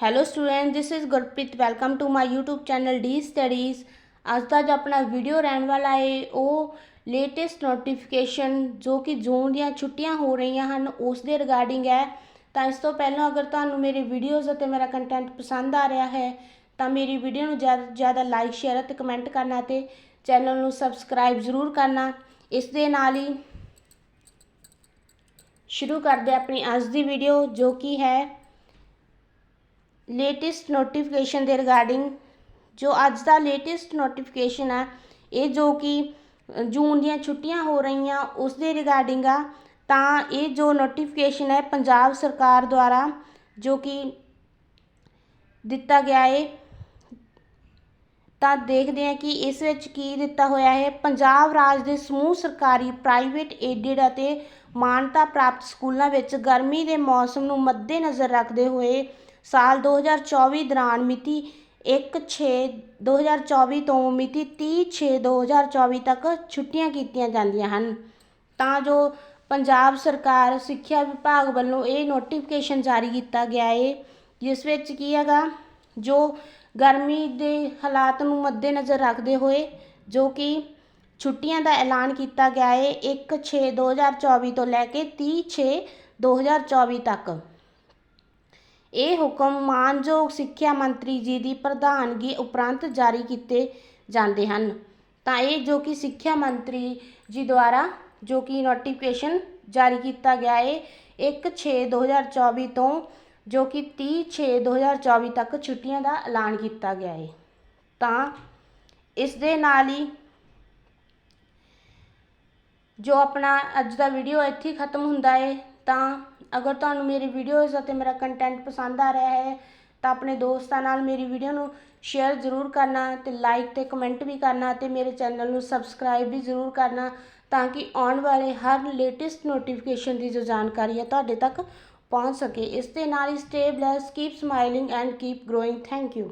Hello student this is Gurpreet welcome to my YouTube channel D studies ਅੱਜ ਦਾ ਜੋ ਆਪਣਾ ਵੀਡੀਓ ਰਹਿਣ ਵਾਲਾ ਹੈ ਉਹ ਲੇਟੈਸਟ ਨੋਟੀਫਿਕੇਸ਼ਨ ਜੋ ਕਿ ਜੂਨ ਦੀਆਂ ਛੁੱਟੀਆਂ ਹੋ ਰਹੀਆਂ ਹਨ ਉਸ ਦੇ ਰਿਗਾਰਡਿੰਗ ਹੈ ਤਾਂ ਇਸ ਤੋਂ ਪਹਿਲਾਂ ਅਗਰ ਤੁਹਾਨੂੰ ਮੇਰੀ ਵੀਡੀਓਜ਼ ਅਤੇ ਮੇਰਾ ਕੰਟੈਂਟ ਪਸੰਦ ਆ ਰਿਹਾ ਹੈ ਤਾਂ ਮੇਰੀ ਵੀਡੀਓ ਨੂੰ ਜ਼ਿਆਦਾ ਜ਼ਿਆਦਾ ਲਾਈਕ ਸ਼ੇਅਰ ਅਤੇ ਕਮੈਂਟ ਕਰਨਾ ਤੇ ਚੈਨਲ ਨੂੰ ਸਬਸਕ੍ਰਾਈਬ ਜ਼ਰੂਰ ਕਰਨਾ ਇਸ ਦੇ ਨਾਲ ਹੀ ਸ਼ੁਰੂ ਕਰਦੇ ਆਪਣੀ ਅੱਜ ਦੀ ਵੀਡੀਓ ਜੋ ਕਿ ਹੈ ਲੇਟੈਸਟ ਨੋਟੀਫਿਕੇਸ਼ਨ ਦੇ ਰਿਗਾਰਡਿੰਗ ਜੋ ਅੱਜ ਦਾ ਲੇਟੈਸਟ ਨੋਟੀਫਿਕੇਸ਼ਨ ਹੈ ਇਹ ਜੋ ਕਿ ਜੂਨ ਦੀਆਂ ਛੁੱਟੀਆਂ ਹੋ ਰਹੀਆਂ ਉਸ ਦੇ ਰਿਗਾਰਡਿੰਗ ਆ, ਤਾਂ ਇਹ ਜੋ ਨੋਟੀਫਿਕੇਸ਼ਨ ਹੈ, ਪੰਜਾਬ ਸਰਕਾਰ ਦੁਆਰਾ ਜੋ ਕਿ ਦਿੱਤਾ ਗਿਆ ਹੈ ਤਾਂ ਦੇਖਦੇ ਹਾਂ ਕਿ ਇਸ ਵਿੱਚ ਕੀ ਦਿੱਤਾ ਹੋਇਆ ਹੈ। ਪੰਜਾਬ ਰਾਜ ਦੇ ਸਮੂਹ ਸਰਕਾਰੀ ਪ੍ਰਾਈਵੇਟ ਏਡਡ ਅਤੇ ਮਾਨਤਾ ਪ੍ਰਾਪਤ ਸਕੂਲਾਂ ਵਿੱਚ ਗਰਮੀ ਦੇ ਮੌਸਮ ਨੂੰ ਮੱਦੇਨਜ਼ਰ ਰੱਖਦੇ ਹੋਏ ਸਾਲ 2024 ਦੌਰਾਨ ਮਿਤੀ 1/6/2024 ਤੋਂ ਮਿਤੀ 30/6/2024 ਤੱਕ ਛੁੱਟੀਆਂ ਕੀਤੀਆਂ ਜਾਂਦੀਆਂ ਹਨ। ਤਾਂ ਜੋ ਪੰਜਾਬ ਸਰਕਾਰ, ਸਿੱਖਿਆ ਵਿਭਾਗ ਵੱਲੋਂ ਇਹ ਨੋਟੀਫਿਕੇਸ਼ਨ ਜਾਰੀ ਕੀਤਾ ਗਿਆ ਹੈ ਜਿਸ ਵਿੱਚ ਕੀ ਹੈਗਾ, ਜੋ ਗਰਮੀ ਦੇ ਹਾਲਾਤ ਨੂੰ ਮੱਦੇਨਜ਼ਰ ਰੱਖਦੇ ਹੋਏ, ਜੋ ਕਿ ਛੁੱਟੀਆਂ ਦਾ ਐਲਾਨ ਕੀਤਾ ਗਿਆ ਹੈ 1/6/2024 ਤੋਂ ਲੈ ਕੇ 30/6/2024 ਤੱਕ। ਇਹ ਹੁਕਮ ਮਾਨਯੋਗ ਸਿੱਖਿਆ ਮੰਤਰੀ ਜੀ ਦੀ ਪ੍ਰਧਾਨਗੀ ਉਪਰੰਤ ਜਾਰੀ ਕੀਤੇ ਜਾਂਦੇ ਹਨ। ਤਾਂ ਇਹ ਜੋ ਕਿ ਸਿੱਖਿਆ ਮੰਤਰੀ ਜੀ ਦੁਆਰਾ ਜੋ ਕਿ ਨੋਟੀਫਿਕੇਸ਼ਨ ਜਾਰੀ ਕੀਤਾ ਗਿਆ ਹੈ 1/6/2024 ਤੋਂ ਜੋ ਕਿ 30/6/2024 ਤੱਕ ਛੁੱਟੀਆਂ ਦਾ ਐਲਾਨ ਕੀਤਾ ਗਿਆ ਹੈ ਤਾਂ ਇਸ ਦੇ ਨਾਲ ਹੀ ਜੋ ਆਪਣਾ ਅੱਜ ਦਾ ਵੀਡੀਓ ਇੱਥੇ ਖਤਮ ਹੁੰਦਾ ਹੈ ਤਾਂ ਅਗਰ ਤੁਹਾਨੂੰ ਮੇਰੀ ਵੀਡੀਓਜ਼ ਅਤੇ ਮੇਰਾ ਕੰਟੈਂਟ ਪਸੰਦ ਆ ਰਿਹਾ ਹੈ, ਤਾਂ ਆਪਣੇ ਦੋਸਤਾਂ ਨਾਲ ਮੇਰੀ ਵੀਡੀਓ ਨੂੰ ਸ਼ੇਅਰ ਜ਼ਰੂਰ ਕਰਨਾ ਤੇ ਲਾਈਕ ਤੇ ਕਮੈਂਟ ਵੀ ਕਰਨਾ ਤੇ ਮੇਰੇ ਚੈਨਲ ਨੂੰ ਸਬਸਕ੍ਰਾਈਬ ਵੀ ਜ਼ਰੂਰ ਕਰਨਾ ਤਾਂ ਕਿ ਆਉਣ ਵਾਲੇ ਹਰ ਲੇਟੈਸਟ ਨੋਟੀਫਿਕੇਸ਼ਨ ਦੀ ਜੋ ਜਾਣਕਾਰੀ ਹੈ ਤੁਹਾਡੇ ਤੱਕ ਪਹੁੰਚ ਸਕੇ। ਇਸ ਦੇ ਨਾਲ ਹੀ stay blessed keep smiling and keep growing thank you